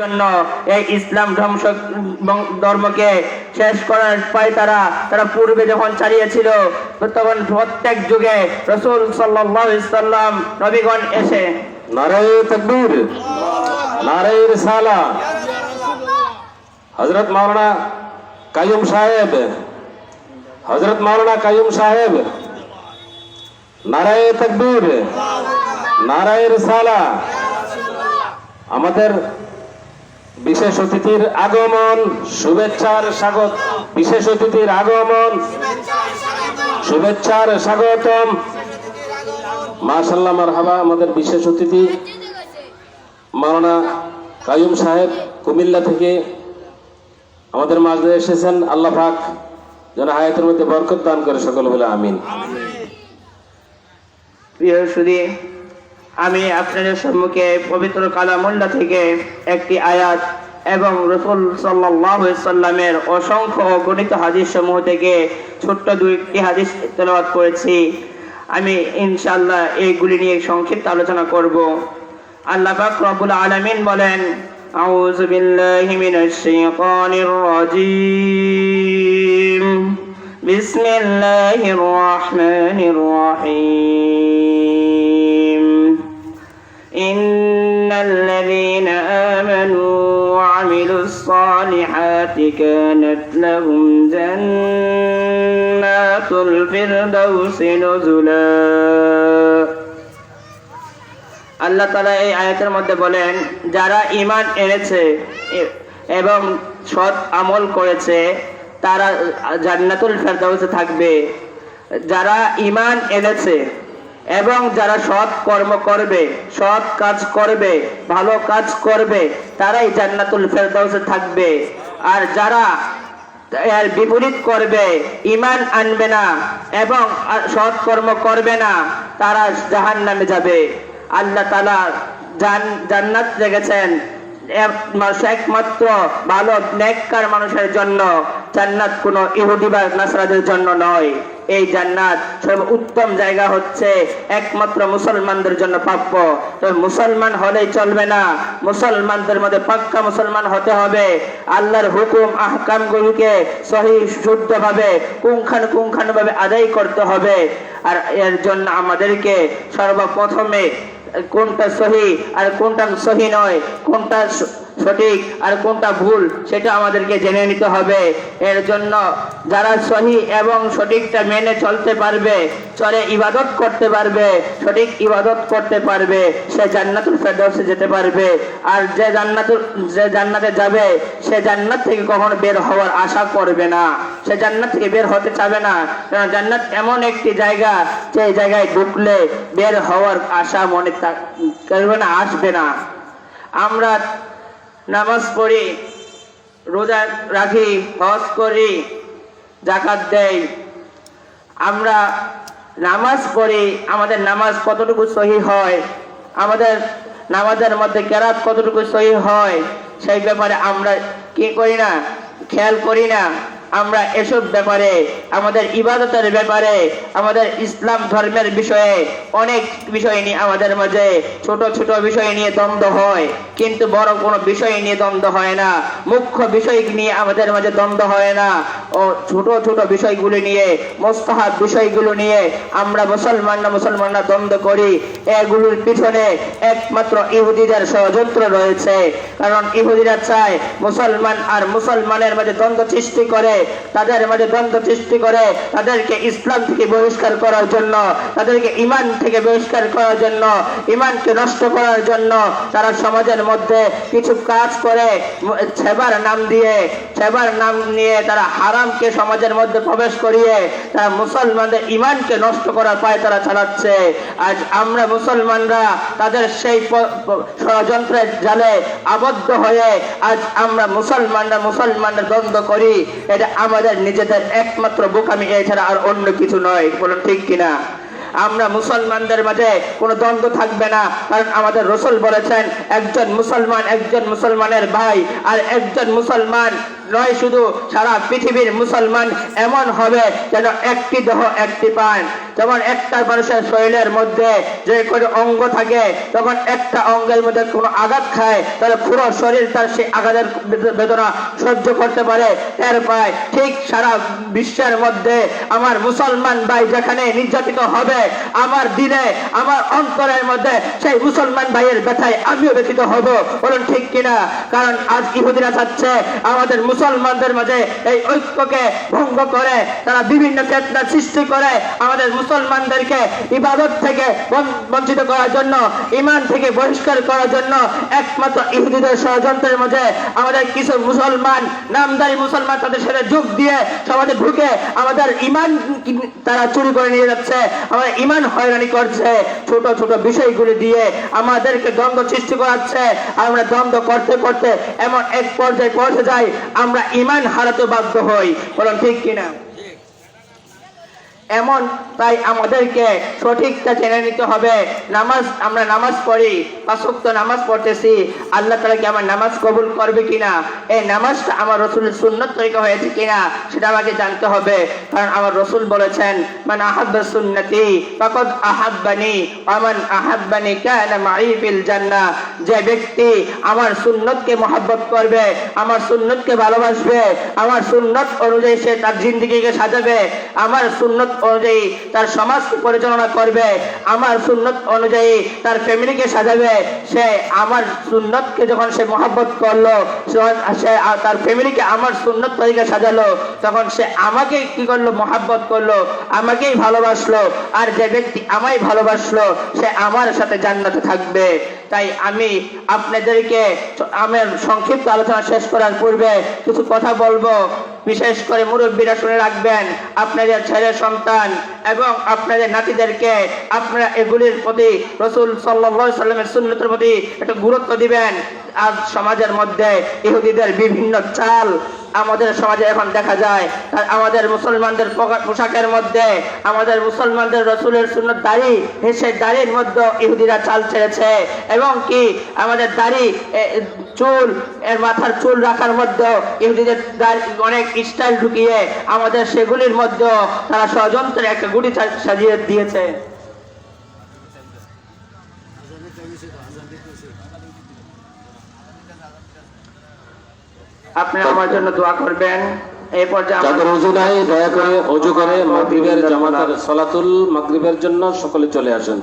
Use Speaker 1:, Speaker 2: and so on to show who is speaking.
Speaker 1: জন্য এই ইসলাম ধ্বংস ধর্মকে শেষ করার পায় তারা। তারা পূর্বে যখন চালিয়েছিল, তখন প্রত্যেক যুগে রসুল সাল্লাম, নবীগণ এসে
Speaker 2: নারায় তকবীর, নারায় হজরত মাওলানা কায়ুম সাহেব হজরত মাওলানা কায়ুম সাহেব, নারায় তকবীর, নারায় রিসালা। আমাদের বিশেষ অতিথির আগমন, শুভেচ্ছার স্বাগত, বিশেষ অতিথির আগমন, শুভেচ্ছার স্বাগতম। মাশাল্লাহ মারহাবা, আমাদের বিশেষ অতিথি মাওলানা কায়ুম সাহেব, কুমিল্লা থেকে আমাদের মাঝে এসেছেন। আল্লাহ পাক যেন হায়াতের মধ্যে বরকত দান করে সকল বলে আমিন।
Speaker 1: প্রিয় আমি আপনাদের সম্মুখে পবিত্র কালামুল্লা থেকে একটি আয়াত এবং রসুল সাল্লামের অসংখ্য অগণিত হাদিস সমূহ থেকে ছোট্ট দুইটি হাদিস তেলাওয়াত করেছি। আমি ইনশাল্লাহ এইগুলি নিয়ে সংক্ষিপ্ত আলোচনা করব। আল্লাহ পাক রব্বুল আলামিন বলেন, আউযু বিল্লাহি মিনাশ শাইতানির রাজীম। বিসমিল্লাহির রহমানির রহিম। إن الذين آمنوا وعملوا الصالحات كانت لهم جنات الفردوس نزلا আল্লাহ তালা এই আয়াতের মধ্যে বলেন যারা ইমান এনেছে এ- এবং সৎ আমল করেছে তারা জান্নাতুল ফেরদাউসে থাকবে যারা ইমান এনেছে এবং যারা সৎ কর্ম করবে, সৎ কাজ করবে, ভালো কাজ করবে, তারাই জান্নাতুল ফেরদাউসে থাকবে। আর যারা এর বিপরীত করবে ইমান আনবে না এবং সৎ কর্ম করবে না, তারা জাহান নামে যাবে। আল্লাহ তালা জান্নাত রেখেছেন। একমাত্র ভালো, নেককার মানুষের জন্য। জান্নাত কোনো ইহুদি বা নাসরাদের জন্য নয়। এই জান্নাত সর্ব উত্তম জায়গা হচ্ছে একমাত্র মুসলমানদের জন্য প্রাপ্য। তবে মুসলমান হলেই চলবে না। মুসলমানদের মধ্যে পাক্কা মুসলমান হতে হবে। আল্লাহর হুকুম আহকাম গুলিকে সহি শুদ্ধ ভাবে আদায় করতে হবে। আর এর জন্য আমাদেরকে সর্বপ্রথমে কোনটা সহি আর কোনটা সহি নয়, কোনটা সঠিক আর কোনটা ভুল সেটা আমাদেরকে জেনে নিতে হবে। এর জন্য যারা সহি এবং সঠিকটা মেনে চলতে পারবে চলে ইবাদত করতে পারবে, সঠিক ইবাদত করতে পারবে, সে জান্নাতুল ফেরদৌসে যেতে পারবে। আর যে জান্নাতুল, যে জান্নাতে যাবে, সে জান্নাত থেকে কখনো বের হওয়ার আশা করবে না। সে জান্নাত থেকে বের হতে চাবে না। কারণ জান্নাত এমন একটি জায়গা, যে জায়গায় ঢুকলে বের হওয়ার আশা মনে করবে না আসবে না। আমরা নামাজ পড়ি, রোজা রাখি, হজ করি জাকাত দেই। আমরা নামাজ পড়ি, আমাদের নামাজ কতটুকু সহি হয়, আমাদের নামাজের মধ্যে কেরাত কতটুকু সহি হয়, সেই ব্যাপারে আমরা কি করি না, খেয়াল করি না। আমরা এসব ব্যাপারে, আমাদের ইবাদতের ব্যাপারে, আমাদের ইসলাম ধর্মের বিষয়ে অনেক বিষয় নিয়ে আমাদের মাঝে ছোট ছোট বিষয় নিয়ে দ্বন্দ্ব হয়। কিন্তু বড় কোনো বিষয় নিয়ে দ্বন্দ্ব হয় না। মুখ্য বিষয় নিয়ে আমাদের মাঝে দ্বন্দ্ব হয় না। ও ছোট ছোট বিষয়গুলি নিয়ে, মোস্তাহাব বিষয়গুলো নিয়ে আমরা মুসলমানরা মুসলমানরা দ্বন্দ্ব করি। এগুলোর পিছনে একমাত্র ইহুদিদের ষড়যন্ত্র রয়েছে। কারণ ইহুদিরা চায় মুসলমান আর মুসলমানের মাঝে দ্বন্দ্ব সৃষ্টি করে। তাদের মাঝে দ্বন্দ্ব সৃষ্টি করে তাদেরকে ইসলাম থেকে বহিষ্কার করার জন্য, তাদেরকে ইমান থেকে বহিষ্কার করার জন্য ইমানকে নষ্ট করার জন্য তারা সমাজের মধ্যে কিছু কাজ করে, সেবার নাম দিয়ে, সেবার নাম নিয়ে তারা হারামকে সমাজের মধ্যে প্রবেশ করিয়ে তারা মুসলমানদের ইমানকে নষ্ট করার পায় তারা চালাচ্ছে। আজ আমরা মুসলমানরা তাদের সেই ষড়যন্ত্রের জালে আবদ্ধ হয়ে আজ আমরা মুসলমানরা মুসলমানরা দ্বন্দ্ব করি। এটা আমাদের নিজেদের একমাত্র বোকামি এছাড়া আর অন্য কিছু নয়। বলুন ঠিক কিনা? আমরা মুসলমানদের মাঝে কোনো দ্বন্দ্ব থাকবে না, কারণ আমাদের রসুল বলেছেন, একজন মুসলমান একজন মুসলমানের ভাই আর একজন মুসলমান নয়, শুধু সারা পৃথিবীর মুসলমান এমন হবে যেন একটি দেহ একটি পান যেমন একটা মানুষের শরীরের মধ্যে যে কোনো অঙ্গ থাকে তখন একটা অঙ্গের মধ্যে কোনো আঘাত খায়, তাহলে পুরো শরীর তার সেই আঘাতের বেদনা সহ্য করতে পারে। এর পায় ঠিক সারা বিশ্বের মধ্যে আমার মুসলমান ভাই যেখানে নির্যাতিত হবে, আমার দিনে, আমার অন্তরের মধ্যে সেই মুসলমান ভাইয়ের ব্যথায় আমিও ব্যথিত হব। বলুন ঠিক কিনা? কারণ আজ ইহুদিরা চাচ্ছে আমাদের মুসলমানদের মাঝে এই ঐক্যকে ভঙ্গ করে, তারা বিভিন্ন চেতনা সৃষ্টি করে আমাদের মুসলমানদেরকে ইবাদত থেকে বঞ্চিত করার জন্য ইমান থেকে বহিষ্কার করার জন্য একমাত্র ইহুদিদের ষড়যন্ত্রের মাঝে আমাদের কিছু মুসলমান, নামদারি মুসলমান তাদের সাথে যোগ দিয়ে সমাজে ঢুকে আমাদের ইমান তারা চুরি করে নিয়ে যাচ্ছে, আমাদের ইমান হয়রানি করছে, ছোট ছোট বিষয়গুলি দিয়ে আমাদেরকে দ্বন্দ্ব সৃষ্টি করাচ্ছে আমরা দ্বন্দ্ব করতে করতে এমন এক পর্যায়ে পৌঁছে যাই আমরা ইমান হারাতে বাধ্য হই। বলুন ঠিক কিনা? এমন, তাই আমাদেরকে সঠিকটা জেনে নিতে হবে। নামাজ, আমরা নামাজ পড়ি পাঁচক্ত নামাজ পড়তেছি। আল্লাহ তালা কি আমার নামাজ কবুল করবে কিনা? এই নামাজটা আমার রসুলের সুন্নত তরিকা হয়েছে কিনা, সেটা আমাকে জানতে হবে। কারণ আমার রসুল বলেছেন মানে আহাব্বা সুন্নতি, ফাকাদ আহাব্বানি আমান আহাব্বানি কানা মাই ফিল জান্নাহ। যে ব্যক্তি আমার সুন্নতকে মহাব্বত করবে, আমার সুন্নতকে ভালোবাসবে, আমার সুন্নত অনুযায়ী সে তার জিন্দগিকে সাজাবে, আমার সুন্নত অনুযায়ী তার সমাজকে পরিচালনা করবে, আমার সুন্নত অনুযায়ী তার ফ্যামিলিকে সাজাবে। সে আমার সুন্নতকে যখন সে মহাব্বত করল সে- তার ফ্যামিলিকে আমার সুন্নত তরিকা সাজালো, তখন সে আমাকে কি করল? মহাব্বত করল, আমাকেই ভালোবাসলো, আর যে ব্যক্তি আমায় ভালোবাসলো, সে আমার সাথে জান্নাতে থাকবে। তাই আমি আপনাদেরকে আমার সংক্ষিপ্ত আলোচনা শেষ করার পূর্বে কিছু কথা বলব। বিশেষ করে মুরব্বীরা শুনে রাখবেন, আপনাদের ছেলে সন্তান এবং আপনাদের নাতিদেরকে আপনারা এগুলির প্রতি রসুল সাল্লামের সুন্নতের প্রতি একটা গুরুত্ব দিবেন। আজ সমাজের মধ্যে ইহুদিদের বিভিন্ন চাল আমাদের সমাজে এখন দেখা যায় আমাদের মুসলমানদের পোশাকের মধ্যে, আমাদের মুসলমানদের রসুলের সুন্নত দাড়ি সেই দাড়ির মধ্যে ইহুদিরা চাল ছেড়েছে। এবং কি, আমাদের দাড়ি চুল, এর মাথার চুল রাখার মধ্যে ইহুদিদের অনেক স্টাইল ঢুকিয়ে আমাদের সেগুলির মধ্যে তারা ষড়যন্ত্রের একটা গুটি সাজিয়ে দিয়েছে। আপনি আমার জন্য দোয়া করবেন। এই পর্যায়ে
Speaker 2: যাদের অজু নাই দয়া করে অজু করে মাগরিবের জামাতের সলাতুল মাগরিবের জন্য সকলে চলে আসেন।